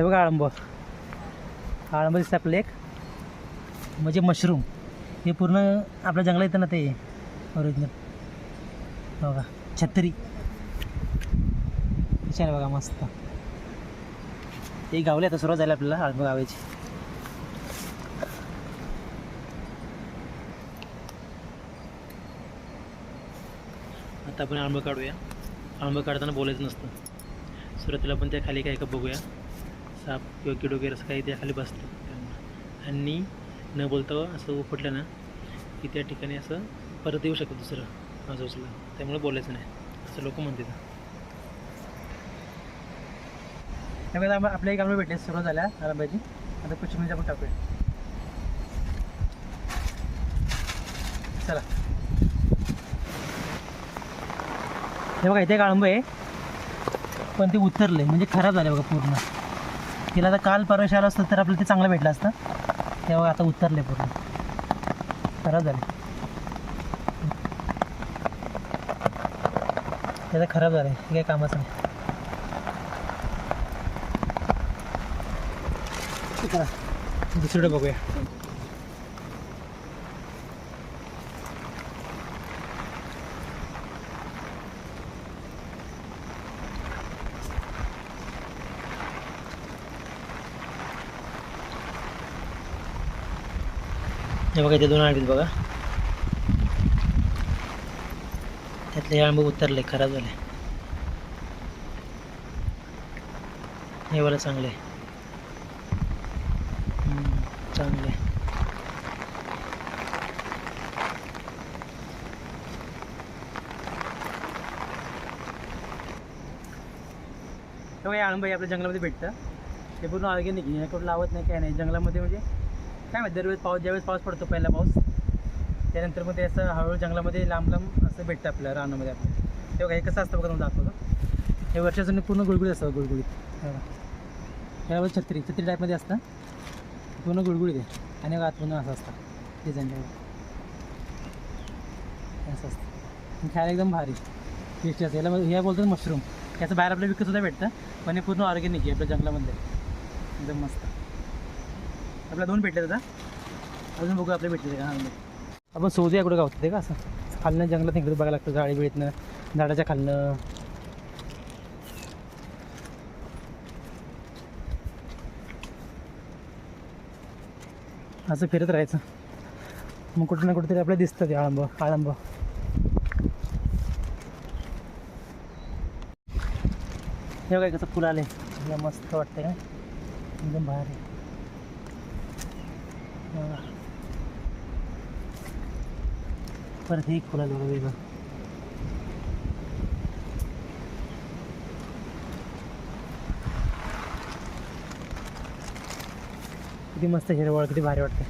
हे बघा आळंब. आळंब दिसतं आपलं एक. म्हणजे मशरूम हे पूर्ण आपल्या जंगलात येतं ना ते. ओरिजिनल बघा. छत्री. छान बघा मस्त. ते गावले आता सुरुवात झाली आपल्याला आळंब गावायची आता आपण आळंब काढूया. आळंब काढताना बोलायचं नसतं. सुरुवातीला आपण त्या खाली काय का बघूया. साप किंवा किड वगैरे असं काही त्या खाली बसतं. आणि न बोलता असं उपटलं ना की त्या ठिकाणी असं परत येऊ शकतं दुसरं माझं आजूबाजूला त्यामुळे बोलायचं नाही. असं लोक म्हणतात. त्यामुळे आपल्या एक आंबे भेटले सुरुवात झाल्या आंब्याची आता कोचिंगमध्ये पण टाकूया. चला. हे बघा इथे काळंब आहे. पण ते उतरले म्हणजे खराब झाले बघा पूर्ण. तिला आता काल परवा आलं असतं तर आपलं ते चांगलं भेटलं असतं. तेव्हा आता उतरले पूर्ण. खराब झाले. ते खराब झालं. हे काही कामाचं नाही. दुसरीकडे बघूया. हे बघा इथे दोन आणतील बघा. त्यातले हे आंबे उतरले खराब झाले. हे वाला चांगले चांगले हे बघा, आपल्या जंगलामध्ये भेटतं ते पूर्ण ऑर्गेनिक हे कुठं लावत नाही काय नाही. जंगलामध्ये म्हणजे काय माहिती दरवेळेस पाऊस ज्यावेळेस पाऊस पडतो पहिला पाऊस. त्यानंतर मग ते असं हळूहळू जंगलामध्ये लांब लांब असं भेटतं आपल्या रानामध्ये आपल्या तेव्हा हे कसं असतं बघा तुम्हाला दाखवतो. हे वर्षाचं पूर्ण गुळगुळीत असतं गुळगुळीत. हे छत्री छत्री टाईपमध्ये असतं. पूर्ण गुळगुळीत आहे. आणि आत पूर्ण असं असतं. डिझाईन असं असतं. खायला एकदम भारी. टेस्टी असतं. याला ह्या बोलतात मशरूम याचं बाहेर आपल्याला विकत सुद्धा भेटतं पण हे पूर्ण ऑर्गॅनिक आहे आपल्या जंगलामध्ये. एकदम मस्त. आपल्या दोन भेटले आता अजून बघू आपले भेटले का? आपण सोजूया कुठं गावतं ते का असं. खालनं जंगलात इकडे बघायला लागतं झाडे बिळीतनं झाडाच्या खालनं. असं फिरत राहायचं. मग कुठं ना कुठेतरी आपल्याला दिसतं ते आळंब आळंब. हे बघा कसं फुल आले मस्त वाटतं का एकदम भारी. आहे परत हे एक फुल वेगळं. किती मस्त हिरवळ किती भारी वाटते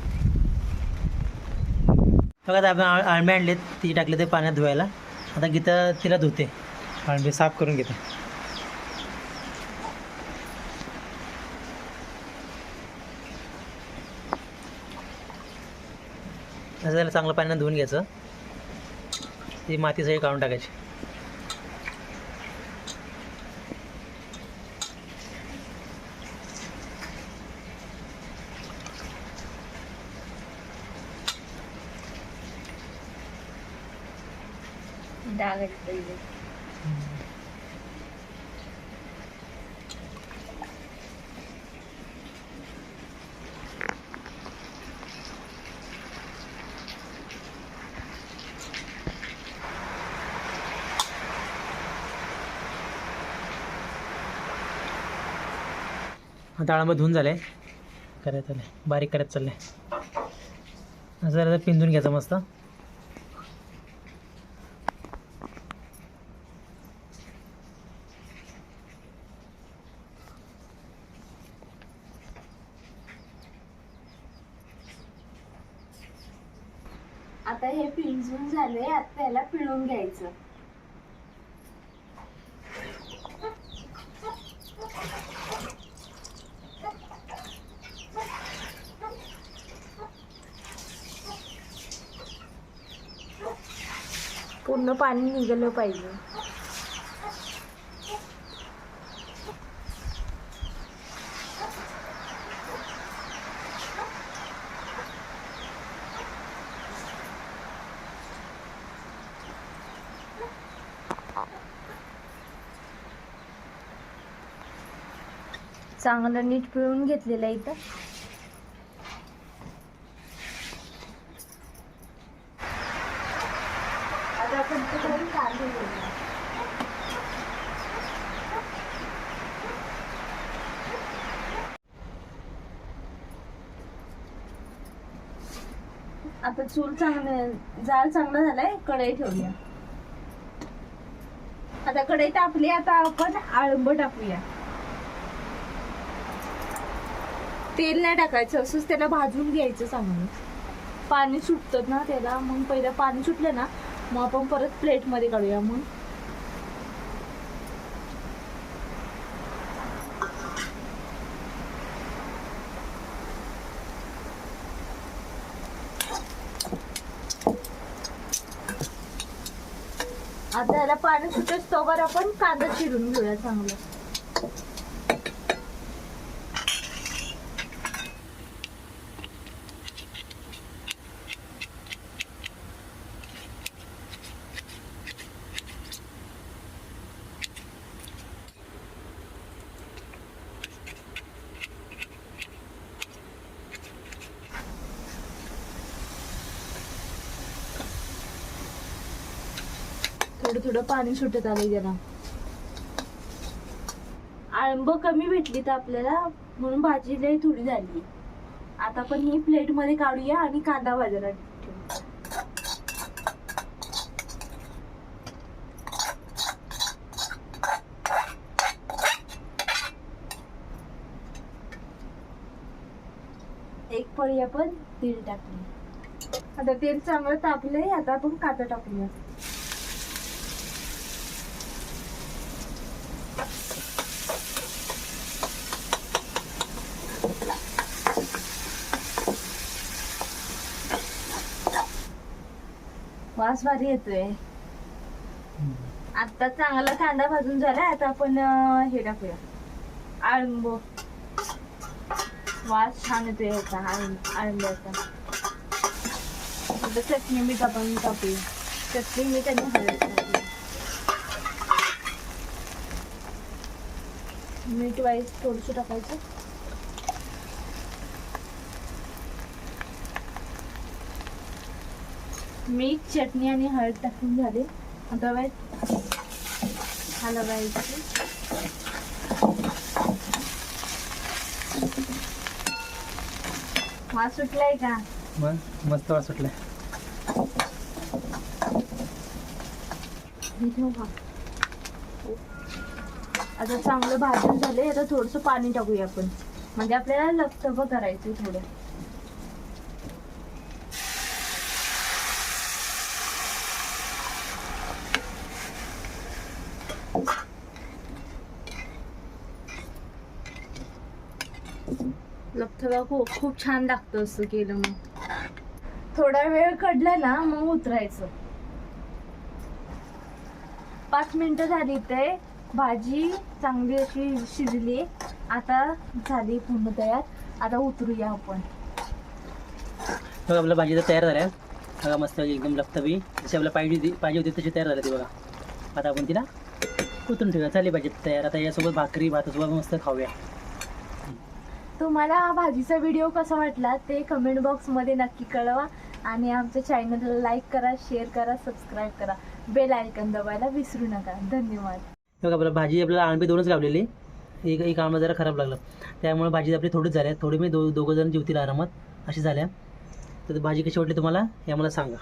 बघा आता आपण आळमे आणले आणलेत ती टाकले ते पाण्यात धुवायला. आता गीता तिला धुते. आळंबे साफ करून घेते. असं त्याला चांगलं पाण्यानं धुवून घ्यायचं. ती माती सगळी काढून टाकायची. डाग डाळांब आता आळंबा धुवून झाले. करायचं चाललंय बारीक करायचं चाललंय असं जरा पिंजून घ्यायचं मस्त. आता हे पिंजून झाले आता त्याला पिळून घ्यायचं. पूर्ण पाणी निघालं पाहिजे. चांगलं नीट पिळून घेतलेलं इथं. आता चूल चांगलं जाळ चांगला झालाय कढई ठेवूया. आता कढई तापली आता आपण आळंब टाकूया. तेल नाही टाकायचं असंच त्याला भाजून घ्यायचं चांगलं. पाणी सुटतं ना त्याला मग पहिलं पाणी सुटलं ना मग आपण परत प्लेटमध्ये काढूया. मग आता याला पाणी सुटत तोवर आपण कांदा चिरून घेऊया चांगलं. थोडं थोडं पाणी सुटत आलंय जरा. आळंब कमी भेटली तर आपल्याला म्हणून भाजी लई थोडी झाली. आता आपण ही प्लेटमध्ये काढूया आणि कांदा बाजारात एक पळी आपण तेल टाकली. आता तेल चांगलं तापलंय आता आपण कांदा टाकूया. वास भारी येतोय. आता चांगला कांदा भाजून झाला आता आपण हे टाकूया. आळंब. वास छान येतोय याचा आळं- आळंब्याचा. आता चटणी मीठ आपण टाकूया. चटणी मीठ आणि हळद मीठ वाईज थोडंसं टाकायचं. मीठ चटणी आणि हळद टाकून झाले. आता वाईट हलवायची वास सुटलाय का? मग मस्त वास सुटलाय? आता चांगलं भाजून झाले आता थोडस पाणी टाकूया आपण. म्हणजे आपल्याला लपतप करायचं थोडं. लपतबा खूप खूप छान लागतं असं केलं मग. थोडा वेळ कडला ना मग उतरायचं. पाच मिनिटं झाली ते भाजी चांगली अशी शिजली. आता झाली पूर्ण तयार. आता उतरूया आपण. बघा आपल्या भाजी तर तयार झाल्या. बघा मस्त एकदम लपतबी जशी आपल्याला पाहिजे होती पाहिजे होती तशी तयार झाली ती बघा. आता आपण तिला उतरून ठेवूया. चालेल भाजी तयार. आता यासोबत भाकरी भातासोबत मस्त खाऊया. तुम्हाला हा भाजीचा व्हिडिओ कसा वाटला ते कमेंट बॉक्समध्ये नक्की कळवा. आणि आमच्या चॅनलला लाईक करा शेअर करा सबस्क्राईब करा. बेल आयकन दबायला विसरू नका. धन्यवाद. बघा आपल्याला भाजी आपल्याला आंबे दोनच लावलेली एक एक आंबा जरा खराब लागला. त्यामुळे भाजी आपली थोडीच झाल्या. थोडी मी दो दोघं जण जेवतील आरामात. अशी झाल्या. तर भाजी कशी वाटली तुम्हाला हे आम्हाला सांगा.